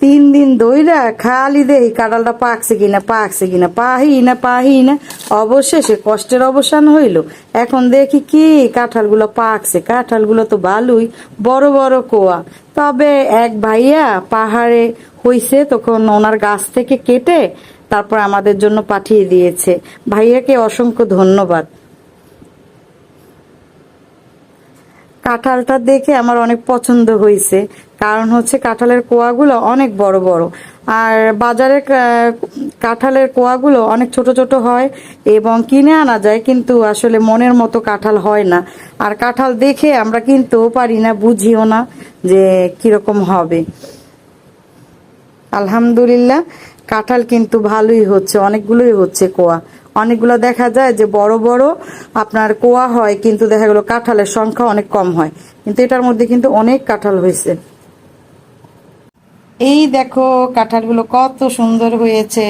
তিন দিন দইরা খালি দেই কাঁঠালটা পাকছে কিনা পাকছে কিনা, পাহি না পাহি না। অবশেষে কষ্টের অবসান হইল। এখন দেখি কি কাঁঠালগুলো পাকছে। কাঁঠালগুলো তো ভালোই বড় বড় কোয়া। তবে এক ভাইয়া পাহাড়ে হইছে, তখন ওনার গাছ থেকে কেটে তারপর আমাদের জন্য পাঠিয়ে দিয়েছে। ভাইয়াকে অসংখ্য ধন্যবাদ। কাঁঠালটা দেখে আমার অনেক পছন্দ হয়েছে। কারণ হচ্ছে কাঁঠালের কোয়াগুলো অনেক বড় বড়। আর বাজারে কাঁঠালের কোয়াগুলো অনেক ছোট ছোট হয় এবং কিনে আনা যায়, কিন্তু আসলে মনের মতো কাঁঠাল হয় না। আর কাঁঠাল দেখে আমরা কিনতেও পারি না, বুঝিও না যে কীরকম হবে। আলহামদুলিল্লাহ, কাঁঠাল কিন্তু ভালোই হচ্ছে, অনেকগুলোই হচ্ছে কোয়া। অনেকগুলো দেখা যায় যে বড় বড় আপনার কোয়া হয়, কিন্তু দেখা গেলো কাঁঠালের সংখ্যা অনেক কম হয়। কিন্তু এটার মধ্যে কিন্তু অনেক কাঁঠাল হয়েছে। এই দেখো, কাঁঠালগুলো কত সুন্দর হয়েছে।